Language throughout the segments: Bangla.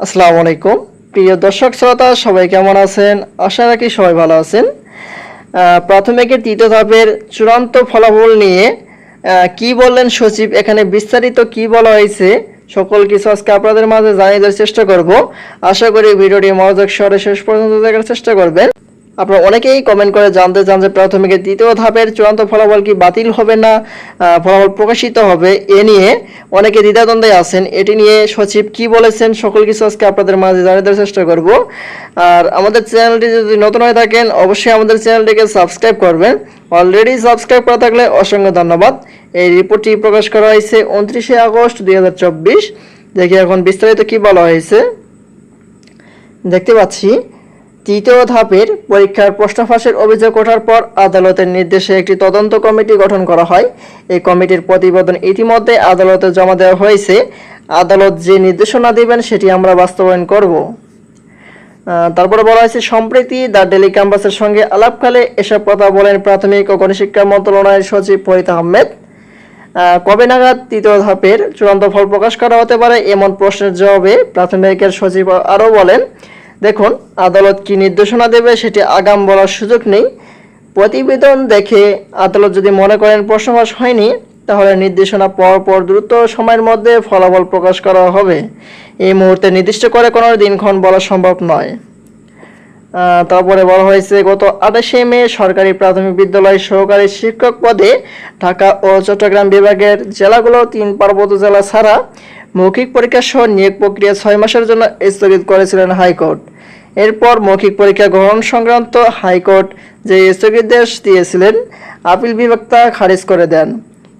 আসসালামু আলাইকুম। প্রিয় দর্শক শ্রোতা, সবাই কেমন আছেন? আশা রাখি সবাই ভালো আছেন। প্রাথমিকের তৃতীয় ধাপের চূড়ান্ত ফলাফল নিয়ে কি বললেন সচিব? এখানে বিস্তারিত কি বলা হয়েছে? সকল কিছু আজকে আপনাদের মাঝে জানিয়ে দেওয়ার চেষ্টা করব। আশা করি ভিডিওটি মনোযোগ সরে শেষ পর্যন্ত দেখার চেষ্টা করবেন। আপনারা অনেকেই কমেন্ট করে জানতে চান যে প্রাথমিকের দ্বিতীয় ধাপের চূড়ান্ত ফলাফল কি বাতিল হবে না ফলাফল প্রকাশিত হবে এ নিয়ে অনেকে দ্বিধাদ্বন্দ্বে আছেন। এটি নিয়ে সচিব কি বলেছেন সকল কিছু আজকে আপনাদের মাঝে জানিয়ে দেওয়ার চেষ্টা করব। আর আমাদের চ্যানেলটি যদি নতুন হয়ে থাকেন, অবশ্যই আমাদের চ্যানেলটিকে সাবস্ক্রাইব করবেন। অলরেডি সাবস্ক্রাইব করা থাকলে অসংখ্য ধন্যবাদ। এই রিপোর্টটি প্রকাশ করা হয়েছে উনত্রিশে আগস্ট দুই হাজার চব্বিশ। দেখি এখন বিস্তারিত কি বলা হয়েছে। দেখতে পাচ্ছি তৃতীয় ধাপের পরীক্ষার প্রশ্ন ফাঁসের অভিযোগ ওঠার পর আদালতের নির্দেশে একটি তদন্ত কমিটি গঠন করা হয়। এই কমিটির প্রতিবেদন ইতিমধ্যে আদালতে জমা দেওয়া হয়েছে। আদালত যে নির্দেশনা দেবেন সেটি আমরা বাস্তবায়ন করব। তারপরে বলা হয়েছে সম্প্রতি দ্য ডেলি ক্যাম্পাসের সঙ্গে আলাপকালে এসব কথা বলেন প্রাথমিক ও গণশিক্ষা মন্ত্রণালয়ের সচিব ফরিদ আহমেদ। আহ, কবে নাগাদ তৃতীয় ধাপের চূড়ান্ত ফল প্রকাশ করা হতে পারে এমন প্রশ্নের জবাবে প্রাথমিকের সচিব আরও বলেন দেখুন, আদালত কি নির্দেশনা দেবে সেটি আগাম বলার সুযোগ নেই। প্রতিবেদন দেখে আদালত যদি মনে করেন প্রশ্নবাস হয়নি, তাহলে নির্দেশনা পর পর দ্রুত সময়ের মধ্যে ফলাফল প্রকাশ করা হবে। এই মুহূর্তে নির্দিষ্ট করে কোনো দিনক্ষণ বলা সম্ভব নয়। তারপরে বলা হয়েছে, গত আঠাশে মে সরকারি প্রাথমিক বিদ্যালয় সহকারী শিক্ষক পদে ঢাকা ও চট্টগ্রাম বিভাগের জেলাগুলো তিন পার্বত্য জেলা ছাড়া মৌখিক পরীক্ষা সহ নিয়োগ প্রক্রিয়া ছয় মাসের জন্য স্থগিত করেছিলেন হাইকোর্ট। এরপর মৌখিক পরীক্ষা গ্রহণ সংক্রান্ত হাইকোর্ট যে স্থগিতাদেশ দিয়েছিলেন, আপিল বিভাগ তা খারিজ করে দেন।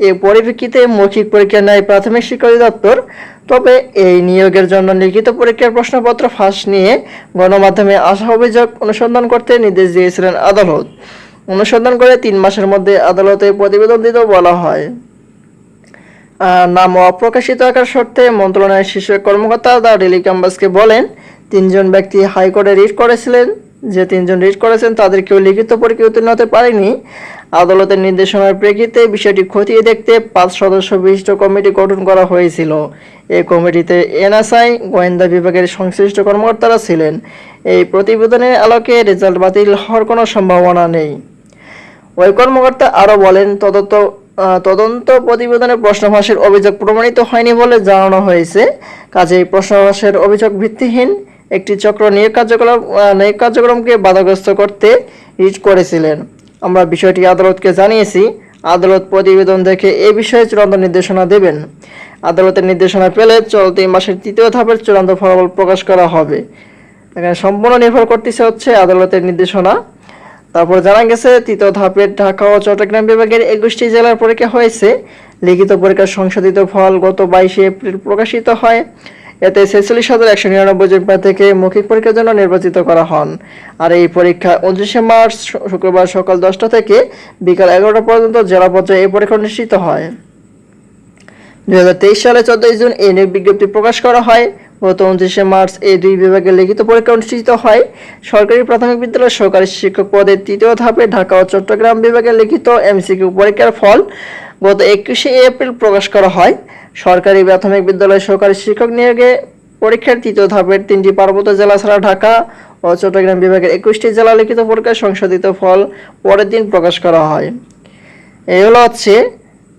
এই পরিপ্রেক্ষিতে মৌখিক পরীক্ষা নেয় প্রাথমিক শিক্ষা অধিদপ্তর। তবে এই নিয়োগের জন্য লিখিত পরীক্ষার প্রশ্নপত্র ফাঁস নিয়ে গণমাধ্যমে আসা অভিযোগ অনুসন্ধান করতে নির্দেশ দিয়েছিলেন আদালত। অনুসন্ধান করে তিন মাসের মধ্যে আদালতে প্রতিবেদন দিতেও বলা হয়। নাম অপ্রকাশিত আকার শর্তে মন্ত্রণালয়ের শীর্ষ কর্মকর্তা দা ডেলি ক্যাম্পাসকে বলেন, তিনজন ব্যক্তি হাইকোর্টে রিট করেছিলেন। যে তিনজন রিট করেছেন, তাদের কেউ লিখিত পরীক্ষা উত্তীর্ণ হতে পারেনি। আদালতের নির্দেশনার প্রেক্ষিতে বিষয়টি খতিয়ে দেখতে পাঁচ সদস্য বিশিষ্ট কমিটি গঠন করা হয়েছিল। এই কমিটিতে এনএসআই, গোয়েন্দা বিভাগের সংশ্লিষ্ট কর্মকর্তারা ছিলেন। এই প্রতিবেদনের আলোকে রেজাল্ট বাতিল হওয়ার কোনো সম্ভাবনা নেই। ওই কর্মকর্তা আরও বলেন, তদন্ত তদন্ত প্রতিবেদনে প্রশ্নভাসের অভিযোগ প্রমাণিত হয়নি বলে জানানো হয়েছে। কাজেই প্রশ্নভাসের অভিযোগ ভিত্তিহীন একটি চক্র নিয়োগ কার্যক্রম নিয়োগ কার্যক্রমকে বাধাগ্রস্ত করতে রিট করেছিলেন। আমরা বিষয়টি আদালতকে জানিয়েছি। আদালত প্রতিবেদন দেখে এ বিষয়ে চূড়ান্ত নির্দেশনা দেবেন। আদালতের নির্দেশনা পেলে চলতি মাসের তৃতীয় ধাপের চূড়ান্ত ফলাফল প্রকাশ করা হবে। এখানে সম্পূর্ণ নির্ভর করতেছে হচ্ছে আদালতের নির্দেশনা। তারপর জানা গেছে, তৃতীয় ধাপের ঢাকা ও চট্টগ্রাম বিভাগের একুশটি জেলার পরীক্ষা হয়েছে। লিখিত পরীক্ষার সংশোধিত ফল গত বাইশে এপ্রিল প্রকাশিত হয়। এতে ছেচল্লিশ হাজার একশো নিরানব্বই জন প্রার্থীকে মৌখিক পরীক্ষার জন্য নির্বাচিত করা হন। আর এই পরীক্ষা উনত্রিশে মার্চ শুক্রবার সকাল দশটা থেকে বিকাল এগারোটা পর্যন্ত জেলা পর্যায়ে এই পরীক্ষা অনুষ্ঠিত হয়। দুই হাজার তেইশ সালে চোদ্দই জুন এই নিয়োগ বিজ্ঞপ্তি প্রকাশ করা হয়। গত উনত্রিশে মার্চ এই দুই বিভাগে লিখিত পরীক্ষা অনুষ্ঠিত হয়। সরকারি প্রাথমিক বিদ্যালয় সহকারী শিক্ষক পদের তৃতীয় ধাপে ঢাকা ও চট্টগ্রাম বিভাগে লিখিত এমসিকিউ পরীক্ষার ফল গত একুশে এপ্রিল প্রকাশ করা হয়। সরকারি প্রাথমিক বিদ্যালয় সহকারী শিক্ষক নিয়োগে পরীক্ষার তৃতীয় ধাপের তিনটি পার্বত্য জেলা ছাড়া ঢাকা ও চট্টগ্রাম বিভাগের একুশটি জেলা লিখিত পরীক্ষায় সংশোধিত ফল পরের দিন প্রকাশ করা হয়। এই হলো হচ্ছে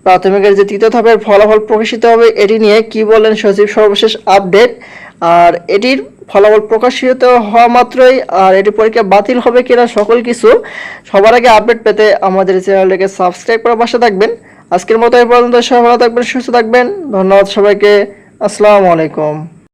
প্রাথমিকের যে তৃতীয় ধাপের ফলাফল প্রকাশিত হবে, এটি নিয়ে কি বলেন সচিব? সর্বশেষ আপডেট। আর এটির ফলাফল প্রকাশিত হওয়া মাত্রই, আর এটি পরীক্ষা বাতিল হবে কিনা সকল কিছু সবার আগে আপডেট পেতে আমাদের চ্যানেলটাকে সাবস্ক্রাইব করার পাশে থাকবেন। আজকের মতো এই পর্যন্ত, সবাই ভালো থাকবেন, সুস্থ থাকবেন। ধন্যবাদ সবাইকে। আসসালামু আলাইকুম।